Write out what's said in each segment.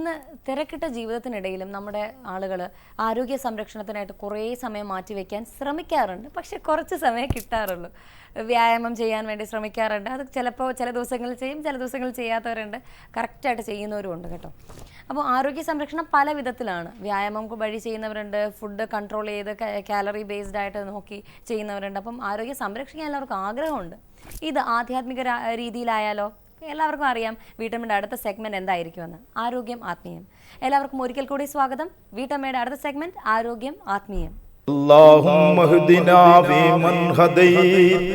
ഇന്ന് തിരക്കിട്ട ജീവിതത്തിനിടയിലും നമ്മുടെ ആളുകൾ ആരോഗ്യ സംരക്ഷണത്തിനായിട്ട് കുറേ സമയം മാറ്റിവെക്കാൻ ശ്രമിക്കാറുണ്ട്. പക്ഷെ കുറച്ച് സമയം കിട്ടാറുള്ളൂ. വ്യായാമം ചെയ്യാൻ വേണ്ടി ശ്രമിക്കാറുണ്ട്. അത് ചിലപ്പോൾ ചില ദിവസങ്ങളിൽ ചെയ്യും ചില ദിവസങ്ങളിൽ ചെയ്യാത്തവരുണ്ട്. കറക്റ്റായിട്ട് ചെയ്യുന്നവരും ഉണ്ട് കേട്ടോ. അപ്പോൾ ആരോഗ്യ സംരക്ഷണം പല വിധത്തിലാണ്. വ്യായാമം വഴി ചെയ്യുന്നവരുണ്ട് ഫുഡ് കൺട്രോൾ ചെയ്ത് കാലറി ബേസ്ഡ് ആയിട്ട് നോക്കി ചെയ്യുന്നവരുണ്ട്. അപ്പം ആരോഗ്യം സംരക്ഷിക്കാൻ എല്ലാവർക്കും ആഗ്രഹമുണ്ട്. ഇത് ആധ്യാത്മിക രീതിയിലായാലോ? എല്ലാവർക്കും അറിയാം വീട്ടമ്മയുടെ അടുത്ത സെഗ്മെന്റ് എന്തായിരിക്കുമെന്ന് ആരോഗ്യം ആത്മീയം എല്ലാവർക്കും ഒരിക്കൽ കൂടി സ്വാഗതം വീട്ടമ്മയുടെ അടുത്ത സെഗ്മെന്റ് ആരോഗ്യം ആത്മീയം اللهم اهدنا فيمن هديت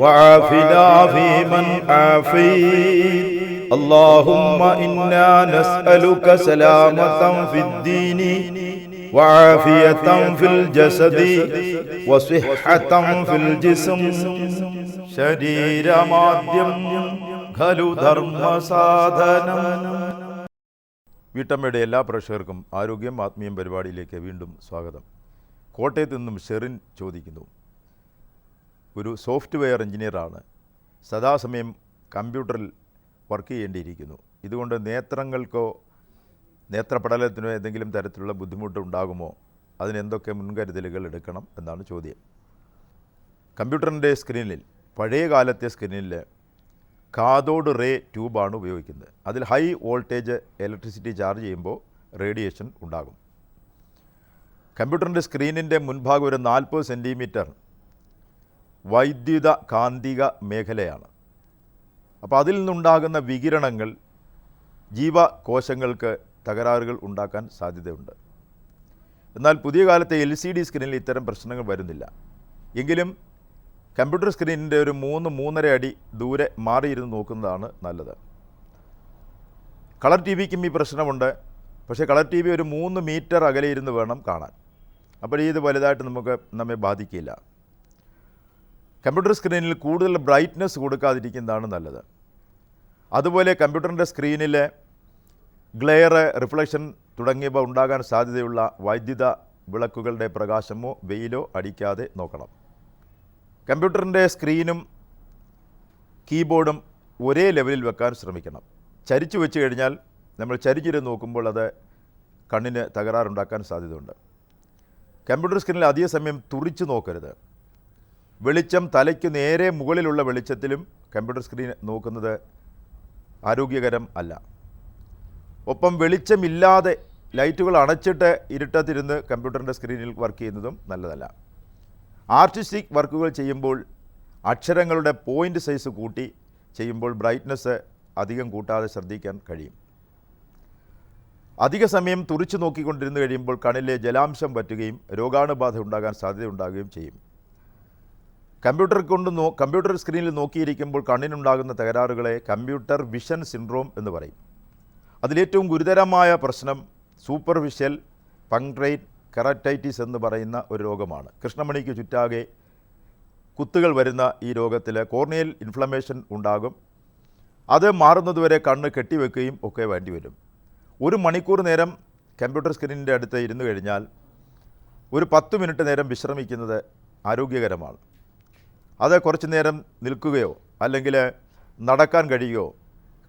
وعافنا فيمن عافيت اللهم انا نسالك سلامه في الدين وعافيه في الجسد وصحه في الجسم ശരീരമാദ്യം ഖലു വീട്ടമ്മയുടെ എല്ലാ പ്രേക്ഷകർക്കും ആരോഗ്യം ആത്മീയം പരിപാടിയിലേക്ക് വീണ്ടും സ്വാഗതം. കോട്ടയത്ത് നിന്നും ഷെറിൻ ചോദിക്കുന്നു. ഒരു സോഫ്റ്റ്വെയർ എഞ്ചിനീയറാണ്. സദാസമയം കമ്പ്യൂട്ടറിൽ വർക്ക് ചെയ്യേണ്ടിയിരിക്കുന്നു. ഇതുകൊണ്ട് നേത്രങ്ങൾക്കോ നേത്രപടലത്തിനോ എന്തെങ്കിലും തരത്തിലുള്ള ബുദ്ധിമുട്ട് ഉണ്ടാകുമോ? അതിനെന്തൊക്കെ മുൻകരുതലുകൾ എടുക്കണം എന്നാണ് ചോദ്യം. കമ്പ്യൂട്ടറിന്റെ സ്ക്രീനിൽ പഴയ കാലത്തെ സ്ക്രീനിൽ കാതോഡ് റേ ട്യൂബാണ് ഉപയോഗിക്കുന്നത്. അതിൽ ഹൈ വോൾട്ടേജ് ഇലക്ട്രിസിറ്റി ചാർജ് ചെയ്യുമ്പോൾ റേഡിയേഷൻ ഉണ്ടാകും. കമ്പ്യൂട്ടറിന്റെ സ്ക്രീനിന്റെ മുൻഭാഗം ഒരു നാൽപ്പത് സെന്റിമീറ്റർ വൈദ്യുത കാന്തിക മേഖലയാണ്. അപ്പോൾ അതിൽ നിന്നുണ്ടാകുന്ന വികിരണങ്ങൾ ജീവകോശങ്ങൾക്ക് തകരാറുകൾ ഉണ്ടാക്കാൻ സാധ്യതയുണ്ട്. എന്നാൽ പുതിയ കാലത്തെ എൽ സി ഡി സ്ക്രീനിൽ ഇത്തരം പ്രശ്നങ്ങൾ വരുന്നില്ല. എങ്കിലും കമ്പ്യൂട്ടർ സ്ക്രീനിന്റെ ഒരു മൂന്ന് മൂന്നര അടി ദൂരെ മാറിയിരുന്ന് നോക്കുന്നതാണ് നല്ലത്. കളർ ടി വിക്കും ഈ പ്രശ്നമുണ്ട്. പക്ഷേ കളർ ടി വി ഒരു മൂന്ന് മീറ്റർ അകലെ ഇരുന്ന് വേണം കാണാൻ. അപ്പോൾ ഇത് വലുതായിട്ട് നമുക്ക് നമ്മെ ബാധിക്കില്ല. കമ്പ്യൂട്ടർ സ്ക്രീനിൽ കൂടുതൽ ബ്രൈറ്റ്നസ് കൊടുക്കാതിരിക്കുന്നതാണ് നല്ലത്. അതുപോലെ കമ്പ്യൂട്ടറിന്റെ സ്ക്രീനിലെ ഗ്ലെയർ റിഫ്ലക്ഷൻ തുടങ്ങിയവ ഉണ്ടാകാൻ സാധ്യതയുള്ള വൈദ്യുത വിളക്കുകളുടെ പ്രകാശമോ വെയിലോ അടിക്കാതെ നോക്കണം. കമ്പ്യൂട്ടറിന്റെ സ്ക്രീനും കീബോർഡും ഒരേ ലെവലിൽ വെക്കാൻ ശ്രമിക്കണം. ചരിച്ചു വെച്ച് കഴിഞ്ഞാൽ നമ്മൾ ചരിച്ചിരുന്ന് നോക്കുമ്പോൾ അത് കണ്ണിന് തകരാറുണ്ടാക്കാൻ സാധ്യതയുണ്ട്. കമ്പ്യൂട്ടർ സ്ക്രീനിൽ അധിക സമയം തുറിച്ചു നോക്കരുത്. വെളിച്ചം തലയ്ക്ക് നേരെ മുകളിലുള്ള വെളിച്ചത്തിലും കമ്പ്യൂട്ടർ സ്ക്രീൻ നോക്കുന്നത് ആരോഗ്യകരം അല്ല. ഒപ്പം വെളിച്ചമില്ലാതെ ലൈറ്റുകൾ അണച്ചിട്ട് ഇരുട്ടത്തിരുന്ന് കമ്പ്യൂട്ടറിന്റെ സ്ക്രീനിൽ വർക്ക് ചെയ്യുന്നതും നല്ലതല്ല. ആർട്ടിസ്റ്റിക് വർക്കുകൾ ചെയ്യുമ്പോൾ അക്ഷരങ്ങളുടെ പോയിന്റ് സൈസ് കൂട്ടി ചെയ്യുമ്പോൾ ബ്രൈറ്റ്നസ് അധികം കൂട്ടാതെ ശ്രദ്ധിക്കാൻ കഴിയും. അധിക സമയം തുറിച്ചു നോക്കിക്കൊണ്ടിരുന്നു കഴിയുമ്പോൾ കണ്ണിലെ ജലാംശം പറ്റുകയും രോഗാണുബാധ ഉണ്ടാകാൻ സാധ്യതയുണ്ടാകുകയും ചെയ്യും. കമ്പ്യൂട്ടർ കൊണ്ട് നോ കമ്പ്യൂട്ടർ സ്ക്രീനിൽ നോക്കിയിരിക്കുമ്പോൾ കണ്ണിനുണ്ടാകുന്ന തകരാറുകളെ കമ്പ്യൂട്ടർ വിഷൻ സിൻഡ്രോം എന്ന് പറയും. അതിലേറ്റവും ഗുരുതരമായ പ്രശ്നം സൂപ്പർഫിഷ്യൽ പങ്ക്ട്രൈൻ കെററ്റൈറ്റിസ് എന്ന് പറയുന്ന ഒരു രോഗമാണ്. കൃഷ്ണമണിക്ക് ചുറ്റാകെ കുത്തുകൾ വരുന്ന ഈ രോഗത്തിൽ കോർണിയൽ ഇൻഫ്ലമേഷൻ ഉണ്ടാകും. അത് മാറുന്നതുവരെ കണ്ണ് കെട്ടിവെക്കുകയും ഒക്കെ വേണ്ടിവരും ഒരു മണിക്കൂർ നേരം കമ്പ്യൂട്ടർ സ്ക്രീനിന്റെ അടുത്ത് ഇരുന്ന് കഴിഞ്ഞാൽ ഒരു പത്ത് മിനിറ്റ് നേരം വിശ്രമിക്കുന്നത് ആരോഗ്യകരമാണ്. അത് കുറച്ച് നേരം നിൽക്കുകയോ അല്ലെങ്കിൽ നടക്കാൻ കഴിയുകയോ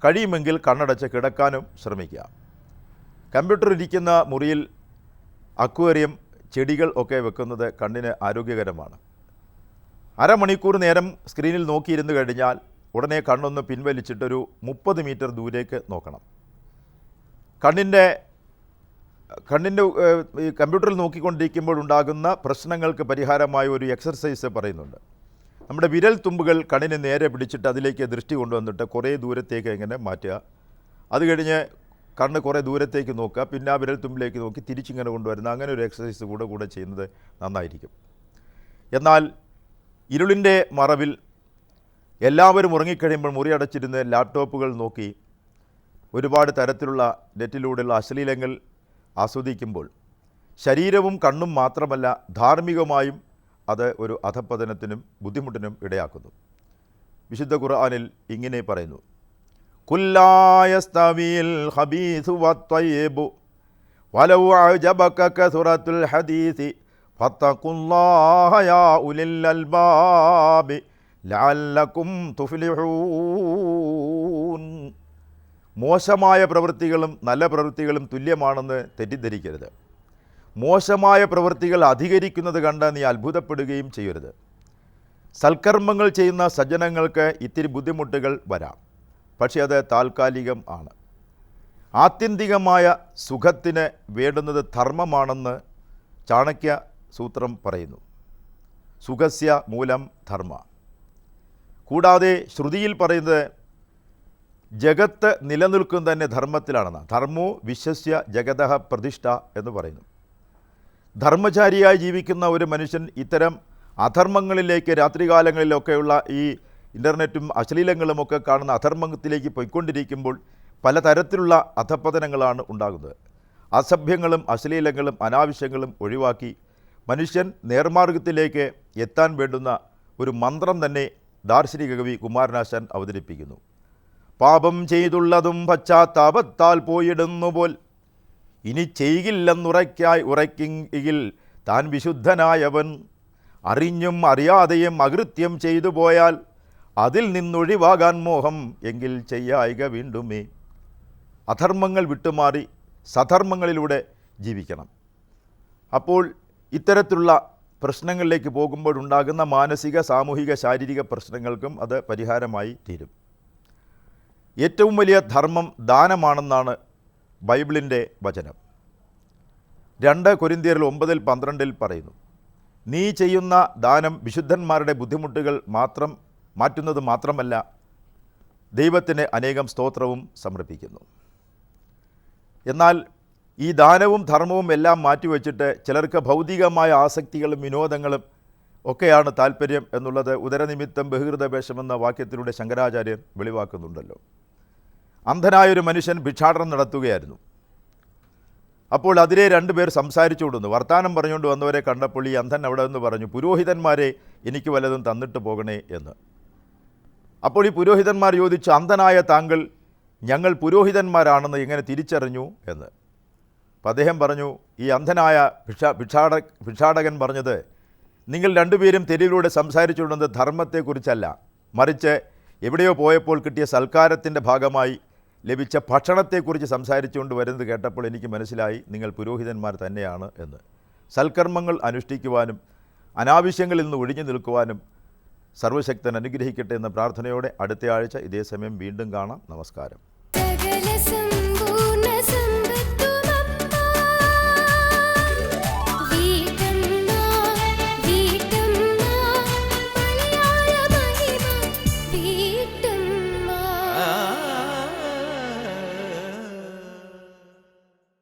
കഴിയുമെങ്കിൽ കണ്ണടച്ച് കിടക്കാനും ശ്രമിക്കുക. കമ്പ്യൂട്ടർ ഇരിക്കുന്ന മുറിയിൽ അക്വേറിയം ചെടികൾ ഒക്കെ വെക്കുന്നത് കണ്ണിന് ആരോഗ്യകരമാണ്. അരമണിക്കൂർ നേരം സ്ക്രീനിൽ നോക്കിയിരുന്നു കഴിഞ്ഞാൽ ഉടനെ കണ്ണൊന്ന് പിൻവലിച്ചിട്ടൊരു മുപ്പത് മീറ്റർ ദൂരേക്ക് നോക്കണം. കണ്ണിന്റെ കണ്ണിന്റെ ഈ കമ്പ്യൂട്ടറിൽ നോക്കിക്കൊണ്ടിരിക്കുമ്പോൾ ഉണ്ടാകുന്ന പ്രശ്നങ്ങൾക്ക് പരിഹാരമായ ഒരു എക്സർസൈസ് പറയുന്നുണ്ട്. നമ്മുടെ വിരൽ തുമ്പുകൾ കണ്ണിന് നേരെ പിടിച്ചിട്ട് അതിലേക്ക് ദൃഷ്ടി കൊണ്ടുവന്നിട്ട് കുറേ ദൂരത്തേക്ക് ഇങ്ങനെ മാറ്റുക? അത് കഴിഞ്ഞ് കണ്ണ് കുറേ ദൂരത്തേക്ക് നോക്കുക പിന്നെ ആ വിരൽത്തുമ്പിലേക്ക് നോക്കി തിരിച്ചിങ്ങനെ കൊണ്ടുവരുന്ന അങ്ങനെ ഒരു എക്സസൈസ് കൂടെ കൂടെ ചെയ്യുന്നത് നന്നായിരിക്കും. എന്നാൽ ഇരുളിന്റെ മറവിൽ എല്ലാവരും ഉറങ്ങിക്കഴിയുമ്പോൾ മുറി അടച്ചിരുന്ന് ലാപ്ടോപ്പുകൾ നോക്കി ഒരുപാട് തരത്തിലുള്ള നെറ്റിലൂടെയുള്ള അശ്ലീലങ്ങൾ ആസ്വദിക്കുമ്പോൾ ശരീരവും കണ്ണും മാത്രമല്ല ധാർമ്മികമായും അത് ഒരു അധപ്പതനത്തിനും ബുദ്ധിമുട്ടിനും ഇടയാക്കുന്നു. വിശുദ്ധ ഖുർആാനിൽ ഇങ്ങനെ പറയുന്നു. ഹബീസു കസുറത്തുൽ ഹദീസി. അൽബാബി മോശമായ പ്രവൃത്തികളും നല്ല പ്രവൃത്തികളും തുല്യമാണെന്ന് തെറ്റിദ്ധരിക്കരുത്. മോശമായ പ്രവൃത്തികൾ അധികരിക്കുന്നത് കണ്ട് നീ അത്ഭുതപ്പെടുകയും ചെയ്യരുത്. സൽക്കർമ്മങ്ങൾ ചെയ്യുന്ന സജ്ജനങ്ങൾക്ക് ഇത്തിരി ബുദ്ധിമുട്ടുകൾ വരാം. പക്ഷേ അത് താൽക്കാലികം ആണ്. ആത്യന്തികമായ സുഖത്തിന് വേണ്ടുന്നത് ധർമ്മമാണെന്ന് ചാണക്യ സൂത്രം പറയുന്നു. സുഖസ്യ മൂലം ധർമ്മ. കൂടാതെ ശ്രുതിയിൽ പറയുന്നത് ജഗത്ത് നിലനിൽക്കും തന്നെ ധർമ്മത്തിലാണെന്ന് ധർമ്മോ വിശ്വസ്യ ജഗതഹ പ്രതിഷ്ഠ എന്ന് പറയുന്നു. ധർമ്മചാരിയായി ജീവിക്കുന്ന ഒരു മനുഷ്യൻ ഇത്തരം അധർമ്മങ്ങളിലേക്ക് രാത്രികാലങ്ങളിലൊക്കെയുള്ള ഈ ഇന്റർനെറ്റും അശ്ലീലങ്ങളുമൊക്കെ കാണുന്ന അധർമ്മത്തിലേക്ക് പോയിക്കൊണ്ടിരിക്കുമ്പോൾ പലതരത്തിലുള്ള അധപ്പതനങ്ങളാണ് ഉണ്ടാകുന്നത്. അസഭ്യങ്ങളും അശ്ലീലങ്ങളും അനാവശ്യങ്ങളും ഒഴിവാക്കി മനുഷ്യൻ നേർമാർഗത്തിലേക്ക് എത്താൻ വേണ്ടുന്ന ഒരു മന്ത്രം തന്നെ ദാർശനിക കവി കുമാരനാശാൻ അവതരിപ്പിക്കുന്നു. പാപം ചെയ്തുള്ളതും പശ്ചാത്താപത്താൽ പോയിടുന്നു പോൽ ഇനി ചെയ്യില്ലെന്നുറയ്ക്കായി ഉറയ്ക്കെങ്കിൽ താൻ വിശുദ്ധനായവൻ. അറിഞ്ഞും അറിയാതെയും അകൃത്യം ചെയ്തു പോയാൽ അതിൽ നിന്നൊഴിവാകാൻ മോഹം എങ്കിൽ ചെയ്യായിക വീണ്ടുമേ. അധർമ്മങ്ങൾ വിട്ടുമാറി സധർമ്മങ്ങളിലൂടെ ജീവിക്കണം. അപ്പോൾ ഇത്തരത്തിലുള്ള പ്രശ്നങ്ങളിലേക്ക് പോകുമ്പോഴുണ്ടാകുന്ന മാനസിക സാമൂഹിക ശാരീരിക പ്രശ്നങ്ങൾക്കും അത് പരിഹാരമായി തീരും. ഏറ്റവും വലിയ ധർമ്മം ദാനമാണെന്നാണ് ബൈബിളിന്റെ വചനം. രണ്ട് കൊരിന്തിയറിൽ ഒമ്പതിൽ പന്ത്രണ്ടിൽ പറയുന്നു നീ ചെയ്യുന്ന ദാനം വിശുദ്ധന്മാരുടെ ബുദ്ധിമുട്ടുകൾ മാത്രം മാറ്റുന്നത് മാത്രമല്ല ദൈവത്തിന് അനേകം സ്തോത്രവും സമർപ്പിക്കുന്നു. എന്നാൽ ഈ ദാനവും ധർമ്മവും എല്ലാം മാറ്റിവെച്ചിട്ട് ചിലർക്ക് ഭൗതികമായ ആസക്തികളും വിനോദങ്ങളും ഒക്കെയാണ് താല്പര്യം എന്നുള്ളത് ഉദരനിമിത്തം ബഹിർദവേഷമെന്ന വാക്യത്തിലൂടെ ശങ്കരാചാര്യൻ വെളിവാക്കുന്നുണ്ടല്ലോ. അന്ധനായൊരു മനുഷ്യൻ ഭിക്ഷാടനം നടത്തുകയായിരുന്നു. അപ്പോൾ അതിലെ രണ്ടുപേർ സംസാരിച്ചു കൊടുന്നു വർത്തമാനം പറഞ്ഞുകൊണ്ട് വന്നവരെ കണ്ടപ്പോൾ ഈ അന്ധൻ അവിടെ നിന്ന് പറഞ്ഞു പുരോഹിതന്മാരെ എനിക്ക് വല്ലതും തന്നിട്ട് പോകണേ എന്ന്. അപ്പോൾ ഈ പുരോഹിതന്മാർ ചോദിച്ചു അന്ധനായ താങ്കൾ ഞങ്ങൾ പുരോഹിതന്മാരാണെന്ന് എങ്ങനെ തിരിച്ചറിഞ്ഞു? എന്ന്. അപ്പം അദ്ദേഹം പറഞ്ഞു ഈ അന്ധനായ ഭിക്ഷാ ഭിക്ഷാട ഭിക്ഷാടകൻ പറഞ്ഞത് നിങ്ങൾ രണ്ടുപേരും തെരുവിലൂടെ സംസാരിച്ചുകൊണ്ടത് ധർമ്മത്തെക്കുറിച്ചല്ല. മറിച്ച് എവിടെയോ പോയപ്പോൾ കിട്ടിയ സൽക്കാരത്തിന്റെ ഭാഗമായി ലഭിച്ച ഭക്ഷണത്തെക്കുറിച്ച് സംസാരിച്ചുകൊണ്ട് വരുന്നത് കേട്ടപ്പോൾ എനിക്ക് മനസ്സിലായി നിങ്ങൾ പുരോഹിതന്മാർ തന്നെയാണ് എന്ന്. സൽക്കർമ്മങ്ങൾ അനുഷ്ഠിക്കുവാനും അനാവശ്യങ്ങളിൽ നിന്ന് ഒഴിഞ്ഞു നിൽക്കുവാനും സർവശക്തൻ അനുഗ്രഹിക്കട്ടെ എന്ന പ്രാർത്ഥനയോടെ അടുത്ത ആഴ്ച ഇതേ സമയം വീണ്ടും കാണാം. നമസ്കാരം.